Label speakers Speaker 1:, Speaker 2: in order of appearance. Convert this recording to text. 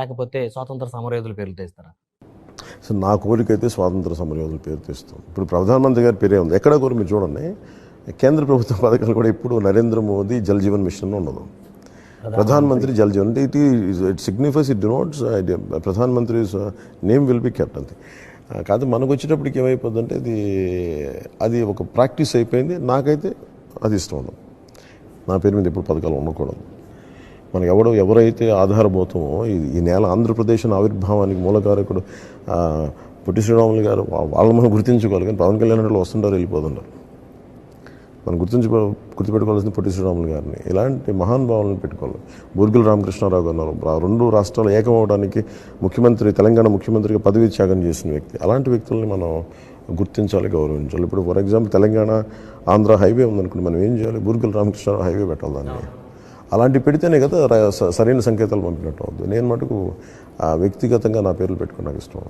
Speaker 1: లేకపోతే స్వాతంత్ర సమరయోధుల పేర్లు తెస్తారా?
Speaker 2: సో నా కోరిక అయితే స్వాతంత్ర సమరయోధుల పేరు తెస్తాం. ఇప్పుడు ప్రధానమంత్రి గారి పేరే ఉంది. ఎక్కడ కూడా మీరు చూడండి. కేంద్ర ప్రభుత్వ పథకాలు కూడా ఇప్పుడు నరేంద్ర మోదీ జల్ జీవన్ మిషన్ ఉండదు. ప్రధానమంత్రి జల్ జీవన్ అంటే it it signifies it denotes Pradhanmantri name will be kept అంతే. కాదు మనకు వచ్చేటప్పటికి ఏమైపోతుందంటే అది అది ఒక ప్రాక్టీస్ అయిపోయింది. నాకైతే అది ఇష్టం ఉండదు. నా పేరు మీద ఎప్పుడు పథకాలు ఉండకూడదు. మన ఎవడు ఎవరైతే ఆధారభూతమో ఈ నేల ఆంధ్రప్రదేశ్ ఆవిర్భావానికి మూలకారకుడు పుట్టి పొట్టి శ్రీరాములు గారు వాళ్ళు మనం గుర్తించుకోవాలి. కానీ పవన్ కళ్యాణ్ వాళ్ళు వస్తుంటారు వెళ్ళిపోతుంటారు. మనం గుర్తించు గుర్తుపెట్టుకోవాల్సింది పొట్టి శ్రీరాములు గారిని. ఇలాంటి మహానుభావులను పెట్టుకోవాలి. బూర్గుల రామకృష్ణారావు గారు ఉన్నారు. ఆ రెండు రాష్ట్రాలు ఏకమవడానికి ముఖ్యమంత్రి తెలంగాణ ముఖ్యమంత్రిగా పదవి త్యాగం చేసిన వ్యక్తి. అలాంటి వ్యక్తుల్ని మనం గుర్తించాలి గౌరవించాలి. ఇప్పుడు for example Telangana Andhra highway ఉందనుకోండి మనం ఏం చేయాలి? బూర్గుల రామకృష్ణారావు హైవే పెట్టాలి దాన్ని. అలాంటి పెడితేనే కదా స- సరైన సంకేతాలు పంపినట్టు అవుతుంది నేను మటుకు ఆ వ్యక్తిగతంగా నా పేర్లు పెట్టుకుని నాకు ఇష్టం.